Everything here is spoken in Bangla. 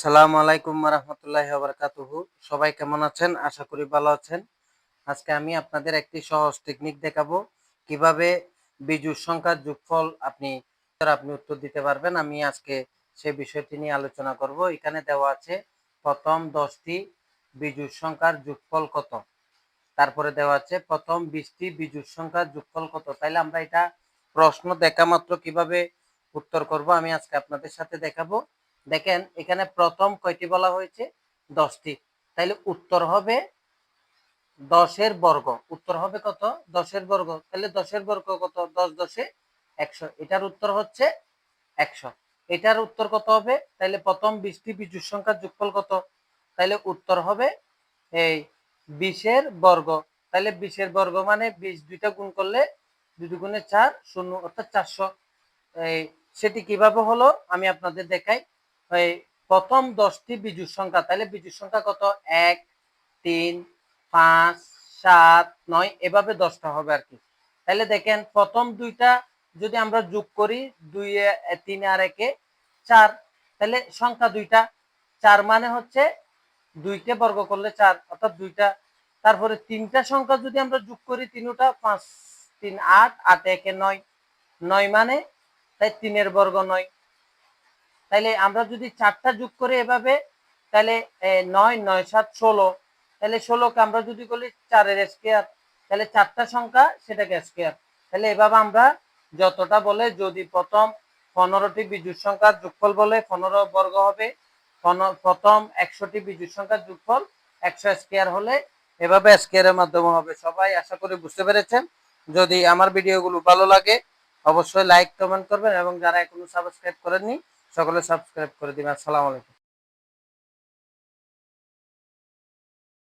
আসসালামু আলাইকুম রহমতুল্লাহ বারকাতুহু। সবাই কেমন আছেন? আশা করি ভালো আছেন। আজকে আমি আপনাদের একটি সহজ টেকনিক দেখাবো। কীভাবে বিজুর সংখ্যার যোগফল আপনি আপনি উত্তর দিতে পারবেন। আমি আজকে সেই বিষয়টি নিয়ে আলোচনা করব। এখানে দেওয়া আছে, প্রথম দশটি বিজুর সংখ্যার যোগফল কত? তারপরে দেওয়া আছে, প্রথম বিশটি বিজুর সংখ্যার যোগফল কত? তাইলে আমরা এটা প্রশ্ন দেখা মাত্র কীভাবে উত্তর করব আমি আজকে আপনাদের সাথে দেখাবো। দেখেন, এখানে প্রথম কয়টি বলা হয়েছে? দশটি। তাইলে উত্তর হবে দশের বর্গ। উত্তর হবে কত? দশের বর্গ। তাহলে দশের বর্গ কত? দশ দশে একশো। এটার উত্তর হচ্ছে একশো। এটার উত্তর কত হবে? তাইলে প্রথম বিশটি বিজুর সংখ্যার যোগফল কত? তাইলে উত্তর হবে এই বিশের বর্গ। তাহলে বিশের বর্গ মানে বিশ দুইটা গুণ করলে দুই গুণে চার শূন্য অর্থাৎ চারশো। এই সেটি কীভাবে হলো? আমি আপনাদের দেখাই। প্রথম দশটি বিজুর সংখ্যা, তাহলে বিজুর সংখ্যা কত? এক, তিন, পাঁচ, সাত, নয়, এভাবে দশটা হবে আর কি। তাহলে দেখেন, প্রথম দুইটা যদি আমরা যোগ করি, দুই তিন, আর একে চার, তাহলে সংখ্যা দুইটা। চার মানে হচ্ছে দুইটা বর্গ করলে চার, অর্থাৎ দুইটা। তারপরে তিনটা সংখ্যা যদি আমরা যোগ করি, তিনটা, পাঁচ, তিন, আট আট, একে নয়। নয় মানে তাই তিনের বর্গ নয়। তাহলে আমরা যদি চারটা যোগ করে এভাবে তাহলে নয় নয়, সাত, ষোলো। তাহলে ষোলোকে আমরা যদি বলি চারের স্কেয়ার তাহলে চারটা সংখ্যা সেটাকে স্কেয়ার তাহলে এভাবে আমরা যতটা বলে যদি প্রথম পনেরোটি বিজুর সংখ্যার যোগফল বলে পনেরো বর্গ হবে প্রথম একশোটি বিজুর সংখ্যার যোগফল একশো স্কেয়ার হলে এভাবে স্কেয়ারের মাধ্যমে হবে। সবাই আশা করি বুঝতে পেরেছেন। যদি আমার ভিডিওগুলো ভালো লাগে, অবশ্যই লাইক কমেন্ট করবেন এবং যারা এখনও সাবস্ক্রাইব করেননি সকলে সাবস্ক্রাইব করে দিবেন। আসসালামু আলাইকুম।